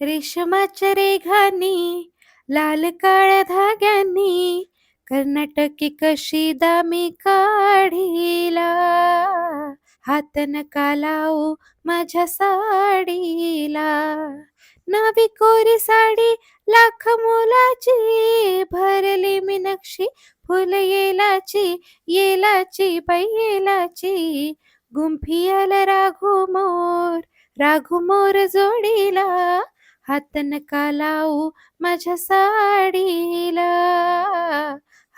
रेशमाच्या रेघांनी लाल काळ्या धाग्यांनी कर्नाटकी कशी दामी काढीला. हात नका लावू माझ्या साडीला. नवी कोरी साडी लाख मोलाची भरली मी नक्षी फुल येलाची येलाची बाई येलाची. गुंफी आला राघू मोर राघू मोर जोडीला. हात नका लावू माझ्या साडीला?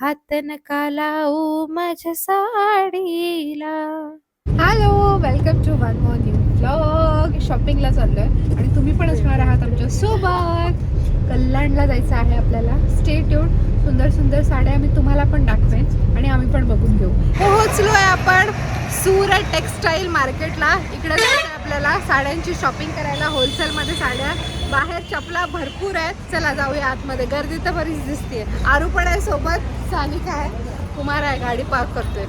हात नका लावू माझ्या साडीला? Hello welcome to one more new blog शॉपिंगला चाललोय आणि तुम्ही पण असणार आहात आमच्यासोबत. कल्याणला जायचं आहे आपल्याला. स्टेट येऊन सुंदर सुंदर साड्या मी तुम्हाला पण दाखवेन आणि आम्ही पण बघून घेऊ. पोहोचलोय आपण. सुरत टेक्सटाईल मार्केटला. इकडे जायचं आहे आपल्याला? साड्यांची शॉपिंग करायला होलसेलमध्ये साड्या. बाहेर चपला भरपूर आहेत. चला जाऊया आतमध्ये. गर्दी तर बरीच दिसते आरू पण आहे सोबत. सानिका आहे. कुमार आहे. गाडी पार्क करतोय.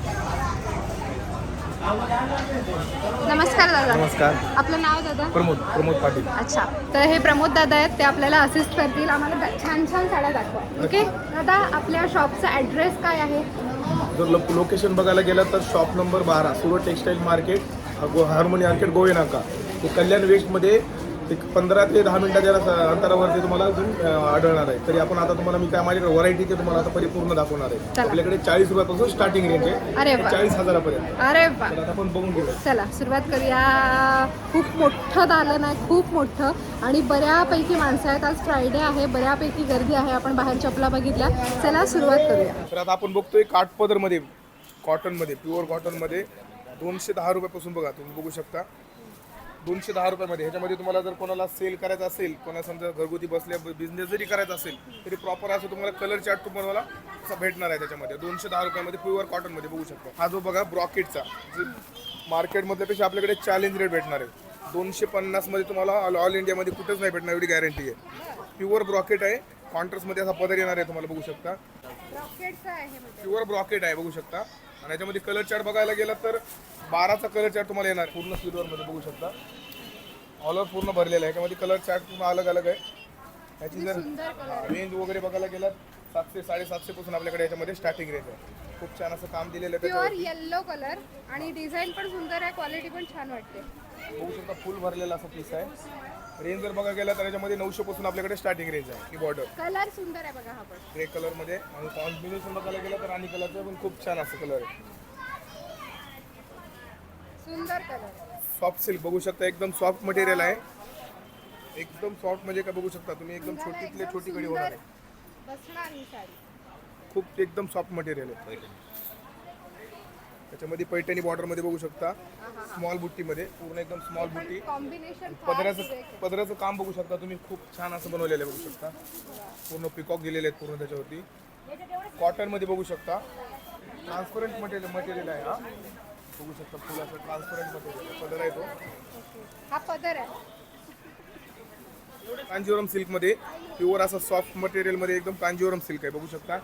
नमस्कार दादा. नमस्कार. आपलं नाव दादा? प्रमोद. प्रमोद पाटील. अच्छा. तर हे प्रमोद दादा आहेत. ते आपल्याला असिस्ट करतील. आम्हाला छान छान साड्या दाखवा. ओके दादा आपल्या शॉपचा ॲड्रेस काय आहे? जर लो- लोकेशन बघायला गेलं तर शॉप नंबर बारा Surat textile market go harmony market Gove Naka ते कल्याण वेस्टमध्ये एक पंधरा ते दहा मिनिटाच्या अंतरावरती तुम्हाला अजून आढळणार आहे. तरी आपण आता तुम्हाला मी काय माझ्याकडे व्हरायटी ते तुम्हाला आता परिपूर्ण दाखवणार आहे. आपल्याकडे चाळीस रुपयापासून स्टार्टिंग रेंज आहे. अरे वा. चाळीस हजारापर्यंत. अरे आपण बघून घेऊया. चला सुरुवात करूया. खूप मोठं दालन आहे खूप मोठं. आणि बऱ्यापैकी माणसं आहेत. आज फ्रायडे आहे बऱ्यापैकी गर्दी आहे. आपण बाहेर चपला बघितल्या. चला सुरुवात करूया. तर आता आपण बघतोय काठपदरमध्ये कॉटनमध्ये प्युअर कॉटनमध्ये दोनशे दहा रुपयापासून बघा तुम्ही बघू शकता. दोनशे दहा रुपयामध्ये. ह्याच्यामध्ये तुम्हाला जर कोणाला सेल करायचं असेल कोणा समजा घरगुती बसल्या बिझनेस जरी करायचा असेल तरी प्रॉपर असं तुम्हाला कलर चार्ट तुम्हाला असा भेटणार आहे त्याच्यामध्ये. दोनशे दहा रुपयामध्ये प्युअर कॉटनमध्ये बघू शकता. हा जो बघा ब्रॉकेटचा जे मार्केटमधल्यापेक्षा आपल्याकडे चॅलेंज रेट भेटणार आहे. दोनशे पन्नासमध्ये तुम्हाला ऑल इंडियामध्ये कुठंच नाही भेटणार एवढी गॅरंटी आहे. प्युअर ब्रॉकेट आहे. कॉन्ट्रास्टमध्ये असा पदर येणार आहे तुम्हाला बघू शकता. आहे म्हणजे. प्युअर ब्रॉकेट आहे बघू शकता. आणि याच्यामध्ये कलर चार्ट बघायला गेला तर बाराचा कलर चार्ट तुम्हाला येणार. पूर्ण सिल्वर मध्ये बघू शकता. ऑल ओव्हर पूर्ण भरलेला आहे. याच्यामध्ये कलर चार्ट पूर्ण अलग अलग आहे. याची जर रेंज वगैरे बघायला गेला सातशे साडेसातशे पासून आपल्याकडे याच्यामध्ये स्टार्टिंग रेंज आहे. खूप छान असं काम दिलेलं आहे प्युअर येल्लो कलर आणि डिझाईन पण सुंदर आहे. क्वालिटी पण छान वाटते. बघू शकता फुल भरलेला असा पीस आहे. रेंज जर बघायला गेला तर याच्यामध्ये नऊशे पासून आपल्याकडे स्टार्टिंग रेंज आहे. ही बॉर्डर कलर सुंदर आहे बघा हा पण. ग्रे कलरमध्ये आणि कॉम्बिनेशन बघायला गेलं तर राणी कलरचा पण खूप छान असं कलर आहे. सुंदर कलर सॉफ्ट सिल्क बघू शकता एकदम सॉफ्ट मटेरियल आहे. एकदम सॉफ्ट म्हणजे काय बघू शकता तुम्ही एकदम छोटीतले छोटी कडी होणार आहे. बसणार ही साडी. खूप एकदम सॉफ्ट मटेरियल आहे. त्याच्यामध्ये पैठणी border मध्ये बघू शकता. स्मॉल बुट्टीमध्ये पूर्ण एकदम स्मॉल बुट्टी. कॉम्बिनेशन पदराचं पदराचं काम बघू शकता तुम्ही खूप छान असं बनवलेलं आहे बघू शकता. पूर्ण पिकॉक दिलेले आहेत पूर्ण त्याच्यावरती. कॉटनमध्ये बघू शकता. ट्रान्सपरंट मटेरियल मटेरियल आहे हा. बघू शकता फुल असं ट्रान्सपरंट मटेरियल पदर आहे तो. हा पदर आहे. कांजीवरम सिल्कमध्ये प्युअर असं सॉफ्ट मटेरियलमध्ये एकदम कांजीवरम सिल्क आहे बघू शकता.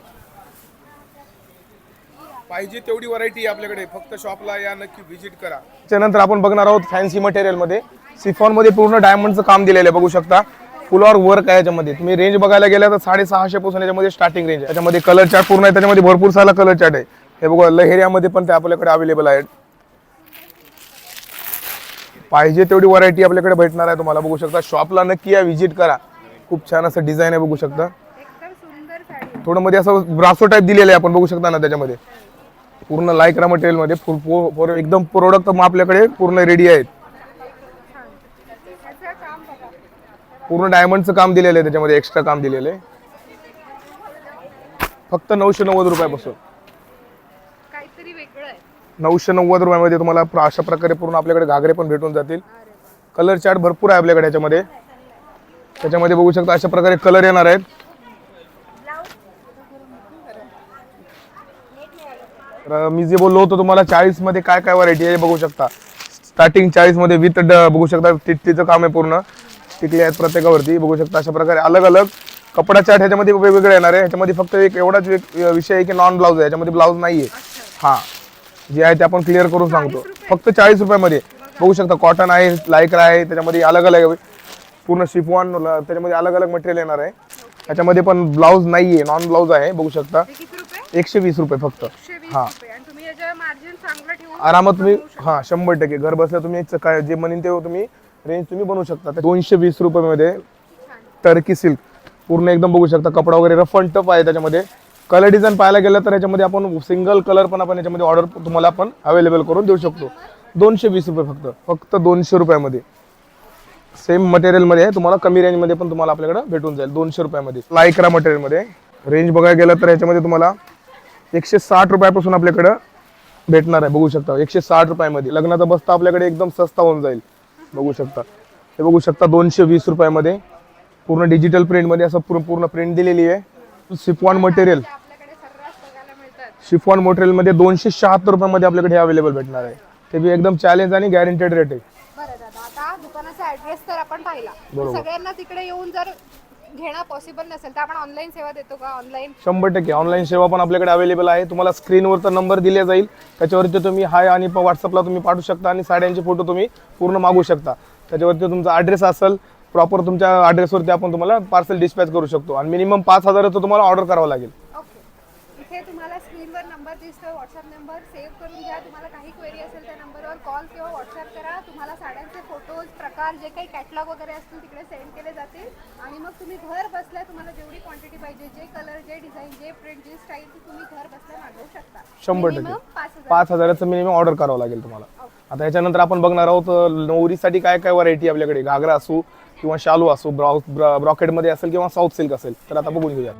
पाहिजे तेवढी व्हरायटी आपल्याकडे. फक्त शॉपला या नक्की व्हिजिट करा. त्यानंतर आपण बघणार आहोत फॅन्सी मटेरियलमध्ये सिफॉनमध्ये पूर्ण डायमंडचं काम दिलेलं आहे बघू शकता. फुलवर वर्क आहे याच्यामध्ये. तुम्ही रेंज बघायला गेला तर साडेसहाशे पासून याच्यामध्ये स्टार्टिंग रेंज आहे. त्याच्यामध्ये कलर चार्ट पूर्ण आहे त्याच्यामध्ये भरपूर सारा कलर चार्ट आहे. हे बघा लहेरियामध्ये पण ते आपल्याकडे अवेलेबल आहेत. पाहिजे तेवढी व्हरायटी आपल्याकडे भेटणार आहे तुम्हाला. बघू शकता शॉपला नक्की या व्हिजिट करा. खूप छान असं डिझाईन आहे बघू शकता. थोडं मध्ये असं ब्रासो टाईप दिलेलं आहे आपण बघू शकता ना त्याच्यामध्ये. पूर्ण लायक्रा मटेरियलमध्ये फुल एकदम प्रोडक्ट आपल्याकडे पूर्ण रेडी आहेत. पूर्ण डायमंडचं काम दिलेलं आहे त्याच्यामध्ये एक्स्ट्रा काम दिलेलं आहे. फक्त नऊशे नव्वद रुपयापासून. नऊशे नव्वद रुपयामध्ये तुम्हाला प्र- अशा प्रकारे पूर्ण आपल्याकडे घागरे पण भेटून जातील. कलर चार्ट भरपूर आहे आपल्याकडे याच्यामध्ये. त्याच्यामध्ये बघू शकता अशा प्रकारे कलर येणार आहेत. तर मी जे बोललो होतो तुम्हाला चाळीसमध्ये काय काय व्हरायटी आहे बघू शकता. स्टार्टिंग चाळीसमध्ये विथ ड बघू शकता टिटलीचं काम आहे पूर्ण. टिकली आहेत प्रत्येकावरती. बघू शकता अशा प्रकारे अलग अलग कपडा चार्ट ह्याच्यामध्ये वेगवेगळे येणार आहे. ह्याच्यामध्ये फक्त एक एवढाच एक विषय आहे की नॉन ब्लाऊज आहे. ह्याच्यामध्ये ब्लाऊज नाही आहे हा. जे आहे ते आपण क्लिअर करून सांगतो. फक्त चाळीस रुपयामध्ये. बघू शकता कॉटन आहे लायक्रा आहे त्याच्यामध्ये अलग अलग पूर्ण शिफॉन त्याच्यामध्ये अलग अलग मटेरियल येणार आहे. त्याच्यामध्ये पण ब्लाऊज नाहीये नॉन ब्लाऊज आहे बघू शकता. एकशे वीस रुपये फक्त. हा. आरामात तुम्ही हा शंभर टक्के. घर बसल्या तुम्ही काय जे म्हणेन ते तुम्ही रेंज तुम्ही बनवू शकता. दोनशे वीस रुपयामध्ये टर्की सिल्क पूर्ण एकदम बघू शकता कपडा वगैरे रफ अँड टफ आहे त्याच्यामध्ये. कलर डिझाईन पाहायला गेलं तर याच्यामध्ये आपण सिंगल कलर पण आपण याच्यामध्ये ऑर्डर तुम्हाला आपण अवेलेबल करून देऊ शकतो. दोनशे वीस रुपये फक्त फक्त दोनशे रुपयामध्ये. सेम मटेरियलमध्ये आहे तुम्हाला कमी रेंजमध्ये पण तुम्हाला आपल्याकडे भेटून जाईल दोनशे रुपयामध्ये. लायक्रा मटेरियलमध्ये. रेंज बघायला गेलं तर याच्यामध्ये तुम्हाला एकशे साठ रुपयापासून आपल्याकडं भेटणार आहे बघू शकता. एकशे साठ रुपयामध्ये. लग्नाचा बस्ता आपल्याकडे एकदम सस्ता होऊन जाईल बघू शकता. हे बघू शकता दोनशे वीस रुपयामध्ये. पूर्ण डिजिटल प्रिंटमध्ये असं पूर्ण पूर्ण प्रिंट दिलेली आहे. Chiffon material. आपल्याकडे सर्रास बघायला मिळतात. शिफॉन मटेरियलमध्ये दोनशे शहात्तर रुपयामध्ये आपल्याकडे हे अवेलेबल भेटणार आहे. ते बी एकदम चॅलेंज आणि गॅरंटेड रेट आहे. बरं दादा आता दुकानाचा ऍड्रेस तर आपण पाहिला. पण बरोबर. सगळ्यांना तिकडे येऊन जर घेणं पॉसिबल नसेल तर आपण ऑनलाईन सेवा देतो का? ऑनलाईन शंभर टक्के. ऑनलाईन सेवा पण आपल्याकडे अवेलेबल आहे. तुम्हाला स्क्रीनवरचा नंबर दिला जाईल. त्याच्यावरती तुम्ही हाय आणि व्हॉट्सअपला तुम्ही पाठवू शकता आणि साड्यांचे फोटो तुम्ही पूर्ण मागू शकता. त्याच्यावरती तुमचा ॲड्रेस असेल प्रॉपर तुमच्या ॲड्रेसवरती आपण तुम्हाला पार्सल डिस्पॅच करू शकतो. आणि मिनिमम पाच हजाराचं तुम्हाला ऑर्डर करावं लागेल. ओके इथे तुम्हाला स्क्रीनवर नंबर दिसतो व्हॉट्सअप नंबर सेव्ह करून घ्या. तुम्हाला काही क्वेरी असेल त्या नंबरवर कॉल किंवा व्हॉट्सअप करा. तुम्हाला साड्यांचे फोटोज प्रकार जे काही कॅटलॉग वगैरे असतील तिकडे सेंड केले जातील. आणि मग तुम्ही घर बसल्या तुम्हाला जेवढी क्वांटिटी पाहिजे जे कलर जे डिझाईन जे प्रिंट जे स्टाईल ती तुम्ही घर बसल्या मागवू शकता. शंभर Minimum टक्के. पाच हजार. पाच हजाराचं मिनिमम ऑर्डर करावं लागेल तुम्हाला. आता याच्यानंतर आपण बघणार आहोत नवरीसाठी काय काय व्हरायटी आपल्याकडे? घागरा असू किंवा शालू असो ब्रॉ ब्रॉकेटमध्ये असेल किंवा साऊथ सिल्क असेल तर आता बघून घेऊया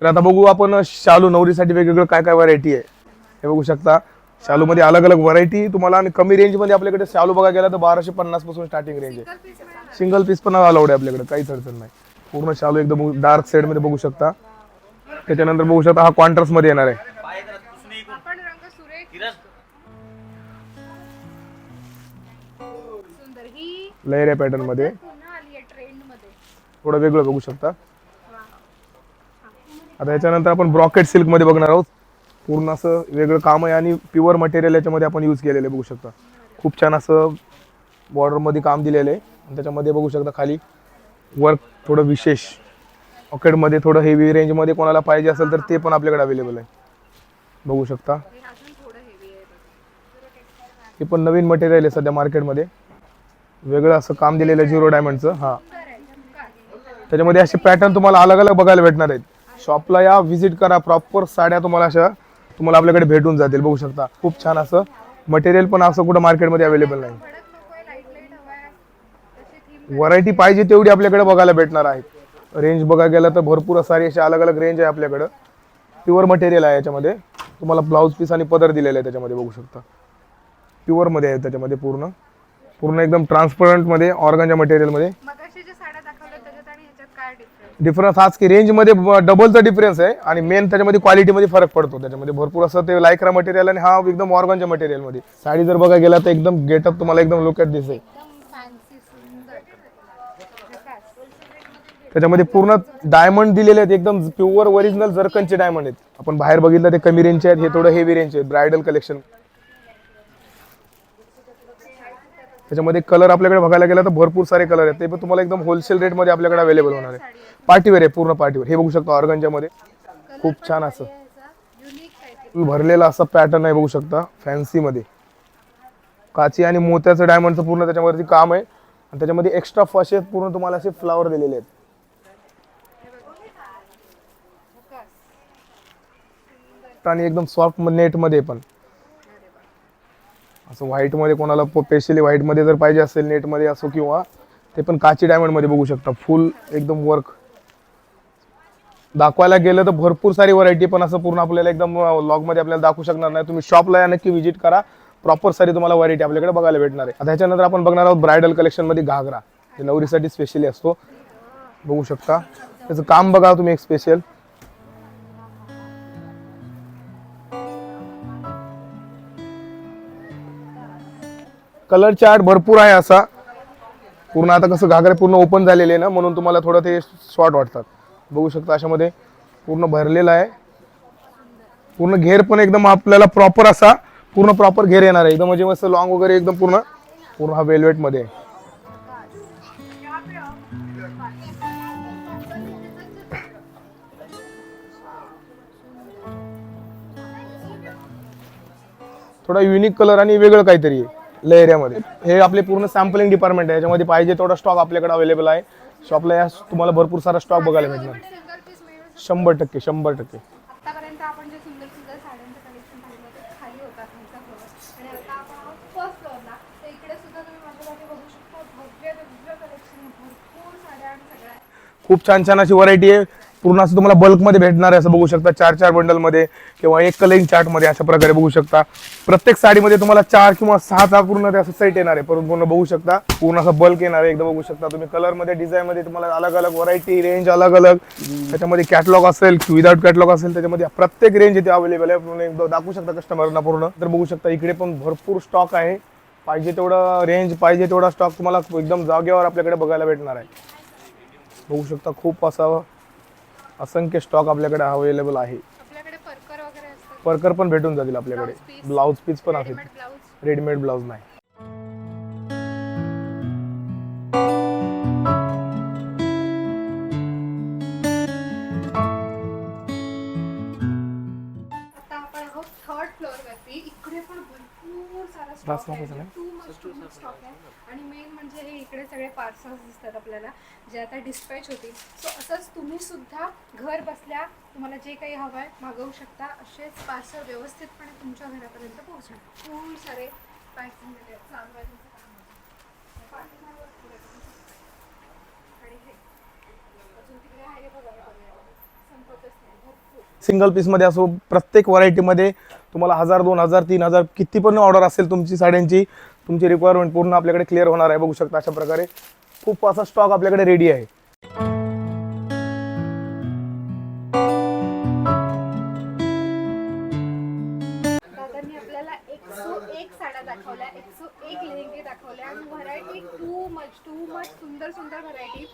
तर आता बघू आपण शालू नवरीसाठी वेगवेगळं काय काय व्हरायटी आहे. हे बघू शकता. शालूमध्ये अलग अलग व्हरायटी तुम्हाला आणि कमी रेंजमध्ये आपल्याकडे शालू बघा गेला तर बाराशे पन्नासपासून स्टार्टिंग रेंज आहे. सिंगल पीस पण अलाउड आहे आपल्याकडे काहीच अडचण नाही. पूर्ण शालू एकदम डार्कमध्ये बघू शकता. त्याच्यानंतर बघू शकता हा क्वांटर्समध्ये मध्ये येणार आहे. लहऱ्या पॅटर्नमध्ये. थोडं वेगळं बघू शकता. आता याच्यानंतर आपण ब्रॉकेट सिल्कमध्ये बघणार आहोत. पूर्ण असं वेगळं काम आहे आणि प्युअर मटेरियल याच्यामध्ये आपण यूज केलेलं बघू शकता. खूप छान असं बॉर्डरमध्ये मध्ये काम दिलेलं आहे. आणि त्याच्यामध्ये बघू शकता खाली वर्क थोडं विशेष. पॉकेटमध्ये थोडं हेवी रेंजमध्ये कोणाला पाहिजे असेल तर ते पण आपल्याकडे अवेलेबल आहे. बघू शकता. हे हे पण नवीन मटेरियल आहे सध्या मार्केटमध्ये वेगळं असं काम दिलेलं आहे झिरो डायमंडचं हां. त्याच्यामध्ये असे पॅटर्न तुम्हाला अलग अलग बघायला भेटणार आहेत. शॉपला या व्हिजिट करा प्रॉपर साड्या तुम्हाला अशा तुम्हाला आपल्याकडे भेटून जातील बघू शकता. खूप छान असं मटेरियल पण असं कुठं मार्केटमध्ये अवेलेबल नाही. व्हरायटी पाहिजे तेवढी आपल्याकडे बघायला भेटणार आहे. रेंज बघायला गेलं तर भरपूर सारी अशी अलग अलग रेंज आहे आपल्याकडं. प्युअर मटेरियल आहे याच्यामध्ये. तुम्हाला ब्लाऊज पीस आणि पदर दिलेला आहे त्याच्यामध्ये बघू शकता. प्युअरमध्ये आहे त्याच्यामध्ये पूर्ण. पूर्ण एकदम ट्रान्सपरंटमध्ये ऑर्गनच्या मटेरियलमध्ये डिफरन्स हाच की रेंजमध्ये डबलचा डिफरन्स आहे आणि मेन त्याच्यामध्ये क्वालिटीमध्ये फरक पडतो. त्याच्यामध्ये भरपूर असं ते लायक्रा मटेरियल आणि हा एकदम ऑर्गनच्या मटेरियलमध्ये साडी जर बघा गेला तर एकदम गेटअप तुम्हाला एकदम लोकेट दिसेल. त्याच्यामध्ये पूर्ण डायमंड दिलेले आहेत एकदम प्युअर ओरिजिनल जर्कनचे डायमंड आहेत. आपण बाहेर बघितलं ते कमी रेंजचे आहेत हे थोडं हेवी रेंजचे आहेत ब्रायडल कलेक्शन त्याच्यामध्ये कलर आपल्याकडे बघायला गेला तर भरपूर सारे कलर आहेत. ते पण तुम्हाला एकदम होलसेल रेटमध्ये आपल्याकडे अवेलेबल होणार आहे. पार्टीवेअर आहे पूर्ण पार्टीवेअर. हे बघू शकता ऑर्गनच्यामध्ये खूप छान असं. भरलेला असा पॅटर्न आहे बघू शकता. फॅन्सीमध्ये काची आणि मोत्याचं डायमंडचं पूर्ण त्याच्यावरती काम आहे. आणि त्याच्यामध्ये एक्स्ट्रा फशेत पूर्ण तुम्हाला असे फ्लावर दिलेले आहेत. आणि एकदम सॉफ्ट नेटमध्ये पण. असं व्हाईटमध्ये कोणाला स्पेशली व्हाईटमध्ये जर पाहिजे असेल नेटमध्ये असो किंवा ते पण काची डायमंडमध्ये बघू शकता. फुल एकदम वर्क दाखवायला गेलं तर भरपूर सारी व्हरायटी पण असं पूर्ण आपल्याला एकदम लॉगमध्ये आपल्याला दाखवू शकणार नाही. तुम्ही शॉपला या नक्की व्हिजिट करा. प्रॉपर सारी तुम्हाला व्हरायटी आपल्याकडे बघायला भेटणार आहे. आता ह्याच्यानंतर आपण बघणार आहोत ब्रायडल कलेक्शनमध्ये घागरा. हे नवरीसाठी स्पेशली असतो. बघू शकता. त्याचं काम बघा तुम्ही एक स्पेशल कलर चार्ट भरपूर आहे असा. पूर्ण आता कसं घागरे पूर्ण ओपन झालेले आहे ना म्हणून तुम्हाला थोडं ते शॉर्ट वाटतात. बघू शकता अशामध्ये पूर्ण भरलेला आहे. पूर्ण घेर पण एकदम आपल्याला प्रॉपर असा पूर्ण प्रॉपर घेर येणार आहे. एकदम म्हणजे मस्त लॉंग वगैरे एकदम पूर्ण पूर्ण हा वेलवेटमध्ये आहे. थोडा युनिक कलर आणि वेगळं काहीतरी आहे. लेहऱ्यामध्ये हे आपले पूर्ण सॅम्पलिंग डिपार्टमेंट आहे. याच्यामध्ये पाहिजे तेवढा स्टॉक आपल्याकडे अवेलेबल आहे. शॉपला या तुम्हाला भरपूर सारा स्टॉक बघायला भेटणार. सिंगल पीस मिळू शंभर टक्के. शंभर टक्के. खूप छान छान अशी व्हरायटी आहे. पूर्ण असं तुम्हाला बल्कमध्ये भेटणार आहे असं बघू शकता. चार चार बंडलमध्ये किंवा एक कलिंग चार्टमध्ये अशा प्रकारे बघू शकता. प्रत्येक साडीमध्ये तुम्हाला चार किंवा सहाचा पूर्ण ते असं सेट येणार आहे. परंतु पूर्ण बघू शकता. पूर्ण असं बल्क येणार आहे. एकदा बघू शकता तुम्ही कलरमध्ये डिझाईनमध्ये तुम्हाला अलग अलग व्हरायटी रेंज अलग अलग त्याच्यामध्ये कॅटलॉग असेल विदाउट कॅटलॉग असेल त्याच्यामध्ये प्रत्येक रेंज इथे अवेलेबल आहे. पूर्ण एकदा दाखवू शकता कस्टमरना पूर्ण. तर बघू शकता इकडे पण भरपूर स्टॉक आहे. पाहिजे तेवढं रेंज पाहिजे तेवढा स्टॉक तुम्हाला एकदम जागेवर आपल्याकडे बघायला भेटणार आहे. बघू शकता खूप असावं असंख्य स्टॉक आपल्याकडे अवेलेबल आहे. आपल्याकडे परकर वगैरे असतात. परकर पण भेटून जातील आपल्याकडे. Blouse piece. ब्लाऊज पीस पण असेल रेडीमेड ब्लाऊज रेडीमेड ब्लाऊज नाही. आता आपण आहोत थर्ड फ्लोअर वरती. इकडे पण भरपूर सारा Last स्टॉक नको आहे. झालं? टू मच टू स्टॉक आहे. आणि मेन म्हणजे हे इकडे सगळे पार्सल्स दिसतात आपल्याला जे आता डिस्पॅच होतील. सो असंच तुम्ही सुद्धा घर बसल्या तुम्हाला जे काही हवं आहे मागवू शकता असेच पार्सल व्यवस्थितपणे तुमच्या घरापर्यंत पोहोचणार. खूप सारे पॅकिंग चालू आहे. तुमचं काम. आणि हे अजून तिकडे आहे बघा. संपतच नाही. सिंगल पीसमध्ये असो प्रत्येक व्हरायटीमध्ये तुम्हाला हजार दोन हजार तीन हजार किती पण ऑर्डर असेल तुमची साड्यांची तुमची रिक्वायरमेंट पूर्ण आपल्याकडे क्लिअर होणार आहे. बघू शकता अशा प्रकारे. खूप असा स्टॉक आपल्याकडे रेडी आहे. एक दाखवल्या variety too much too much सुंदर सुंदर व्हरायटी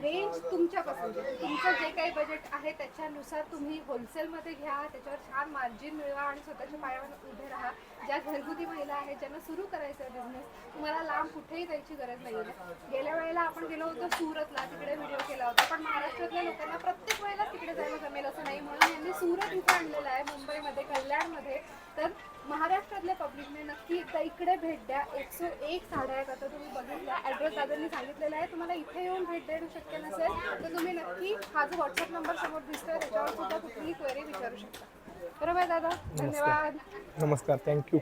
रेंज तुमच्या तुमचं जे काही बजेट आहे त्याच्यानुसार तुम्ही होलसेलमध्ये घ्या त्याच्यावर छान मार्जिन मिळवा आणि स्वतःच्या पायावर उभे राहा. ज्या घरगुती महिला आहेत ज्यांना सुरू करायचं आहे बिझनेस तुम्हाला लांब कुठेही जायची गरज नाही आहे गेल्या वेळेला आपण गेलो होतो सुरतला तिकडे व्हिडिओ केला होता. पण महाराष्ट्रातल्या लोकांना प्रत्येक वेळेला तिकडे जायला जमेल असं नाही. म्हणून यांनी सुरत इथे आणलेलं आहे मुंबईमध्ये कल्याणमध्ये. तर महाराष्ट्रातल्या पब्लिकने नक्की एकदा इकडे भेट द्या. एकशे एक साड्या आहेत आता तुम्ही बघितल्या. ॲड्रेस दादांनी सांगितलेला आहे. तुम्हाला इथे येऊन भेट देणं शक्य नसेल तर तुम्ही नक्की हा जो व्हॉट्सअप नंबर समोर दिसतोय त्याच्यावर सुद्धा कुठलीही क्वेरी विचारू शकता. बरोबर आहे दादा? धन्यवाद. नमस्कार. थँक्यू